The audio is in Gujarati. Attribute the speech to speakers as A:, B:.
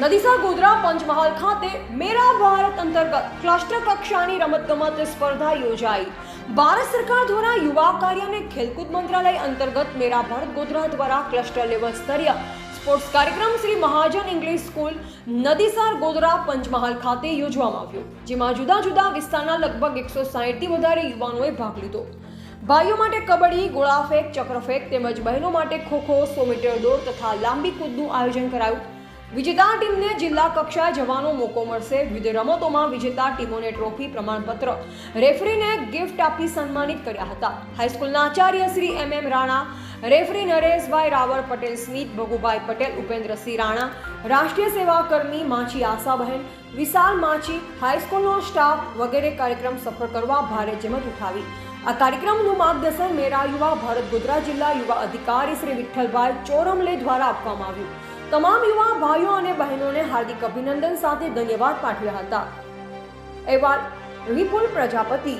A: નદીસા ગોધરા પંચમહાલ ખાતે મેરા ભારત અંતર્ગત ક્લસ્ટર કક્ષાની રમતગમત સ્પર્ધા યોજાઈ. ભારત સરકાર દ્વારા યુવા કાર્ય અને ખેલકૂદ મંત્રાલય અંતર્ગત મેરા ભારત ગોધરા દ્વારા ક્લસ્ટર લેવલ સ્તરીય સ્પોર્ટ્સ કાર્યક્રમ શ્રી મહાજન ઇંગ્લિશ સ્કૂલ નદીસાર ગોધરા પંચમહાલ ખાતે યોજવામાં આવ્યો, જેમાં જુદા જુદા વિસ્તારના લગભગ એકસો સાહીઠથી વધારે યુવાનોએ ભાગ લીધો. ભાઈઓ માટે કબડ્ડી, ગોળાફેંક, ચક્રફેંક તેમજ બહેનો માટે ખોખો, સો મીટર દોડ તથા લાંબી કૂદનું આયોજન કરાયું. વિજેતા ટીમને જિલ્લા કક્ષાએ જવાનો મોકો મળશે. વિવિધ રમતોમાં વિજેતા ટીમોને ટ્રોફી પ્રમાણપત્ર. રેફરીને ગિફ્ટ આપી સન્માનિત કર્યા હતા. હાઈસ્કૂલના Acharya Shri M M Rana, referee Nareshbhai Raval Patel Smit, Bhagubhai Patel, Upendrasinh Rana, રાષ્ટ્રીય સેવા કર્મી માછી આશાબહેન, વિશાલ માછી, હાઈસ્કૂલનો સ્ટાફ વગેરે કાર્યક્રમ સફળ કરવા ભારે જહેમત ઉઠાવી. આ કાર્યક્રમનું માર્ગદર્શન મેરા યુવા ભારત ગુજરાત જિલ્લા યુવા અધિકારી શ્રી વિઠ્ઠલભાઈ ચોરમલે દ્વારા આપવામાં આવ્યું. તમામ યુવા ભાઈઓ અને બહેનોને હાર્દિક અભિનંદન સાથે ધન્યવાદ પાઠવ્યા હતા. અહેવાલ વિપુલ પ્રજાપતિ